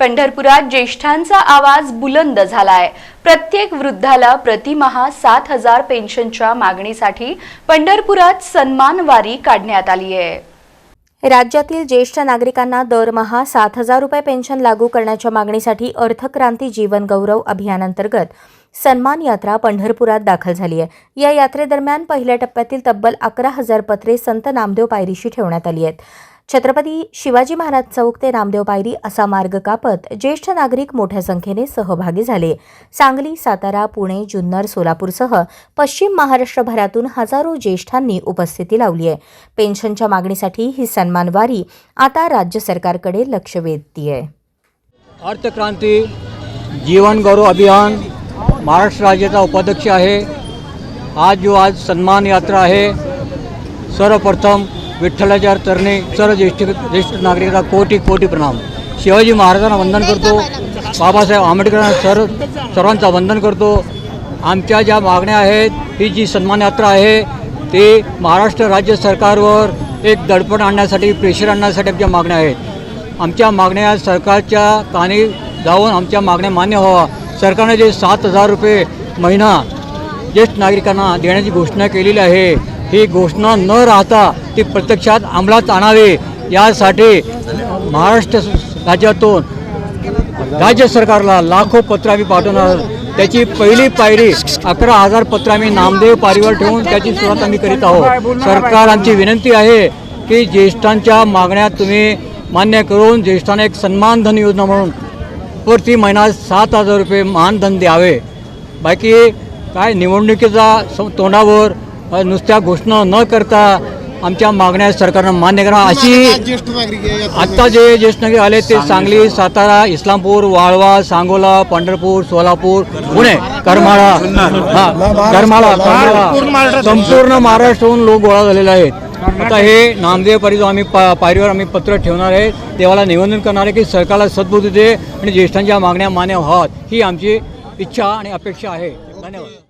पंढरपुरात ज्येष्ठांचा आवाज बुलंद झालाय. प्रत्येक वृद्धाला प्रतिमहा सात हजार पेन्शनच्या मागणीसाठी पंढरपुरात सन्मान वारी काढण्यात आली आहे राज्यातील ज्येष्ठ नागरिकांना दरमहा सात हजार रुपये पेन्शन लागू करण्याच्या मागणीसाठी अर्थक्रांती जीवन गौरव अभियानांतर्गत सन्मान यात्रा पंढरपुरात दाखल झाली आहे या यात्रेदरम्यान पहिल्या टप्प्यातील तब्बल अकरा हजार पत्रे संत नामदेव पायरीशी ठेवण्यात आली आहेत. छत्रपती शिवाजी महाराज चौक ते रामदेव पायरी असा मार्ग कापत ज्येष्ठ नागरिक मोठ्या संख्येने सहभागी झाले. सांगली सातारा पुणे जुन्नर सोलापूरसह पश्चिम महाराष्ट्रभरातून हजारो ज्येष्ठांनी उपस्थिती लावली आहे. पेन्शनच्या मागणीसाठी ही सन्मानवारी आता राज्य सरकारकडे लक्ष वेधतीये. अर्थक्रांती जीवन गौरव अभियान महाराष्ट्र राज्याचा उपाध्यक्ष आहे. आज जो आज सन्मान यात्रा आहे सर्वप्रथम विठ्ठलाचार तरणे सर्व ज्येष्ठ ज्येष्ठ नागरिकांना कोटी कोटी प्रणाम. शिवाजी महाराजांना वंदन करतो. बाबासाहेब आंबेडकरांना सर्व सर्वांचा वंदन करतो. आमच्या ज्या मागण्या आहेत ही जी सन्मान यात्रा आहे ते महाराष्ट्र राज्य सरकारवर एक दडपण आणण्यासाठी प्रेशर आणण्यासाठी आमच्या मागण्या आहेत. आमच्या मागण्या सरकारच्या कानी जाऊन आमच्या मागण्या मान्य व्हावा. सरकारने जे सात हजार रुपये महिना ज्येष्ठ नागरिकांना देण्याची घोषणा केलेली आहे ही घोषणा न राहता ती प्रत्यक्षात अंमलात आणावी. यासाठी महाराष्ट्र राज्यातून राज्य सरकारला लाखो पत्र आम्ही पाठवणार त्याची पहिली पायरी अकरा हजार पत्र आम्ही नामदेव पारीवर ठेवून त्याची सुरुवात आम्ही करीत आहोत. सरकार आमची विनंती आहे की ज्येष्ठांच्या मागण्या तुम्ही मान्य करून ज्येष्ठांना एक सन्मानधन योजना म्हणून प्रति महिना सात हजार रुपये मानधन द्यावे. बाकी काय निवडणुकीचा स- तोंडावर नुसत्या घोषणा न करता आमच्या मागण्या सरकारनं मान्य करा अशी आत्ता जे ज्येष्ठ नागरिक आले ते सांगली सातारा इस्लामपूर वाळवा सांगोला पंढरपूर सोलापूर पुणे करमाळा. हा करमाळा करमाळा. संपूर्ण महाराष्ट्राहून लोक गोळा झालेले आहेत. आता हे नामदेव पारी आम्ही पा पायरीवर आम्ही पत्र ठेवणार आहे. देवाला निवेदन करणार आहे की सरकारला सद्बुद्धी दे आणि ज्येष्ठांच्या मागण्या मान्य व्हाव्यात ही आमची इच्छा आणि अपेक्षा आहे. धन्यवाद.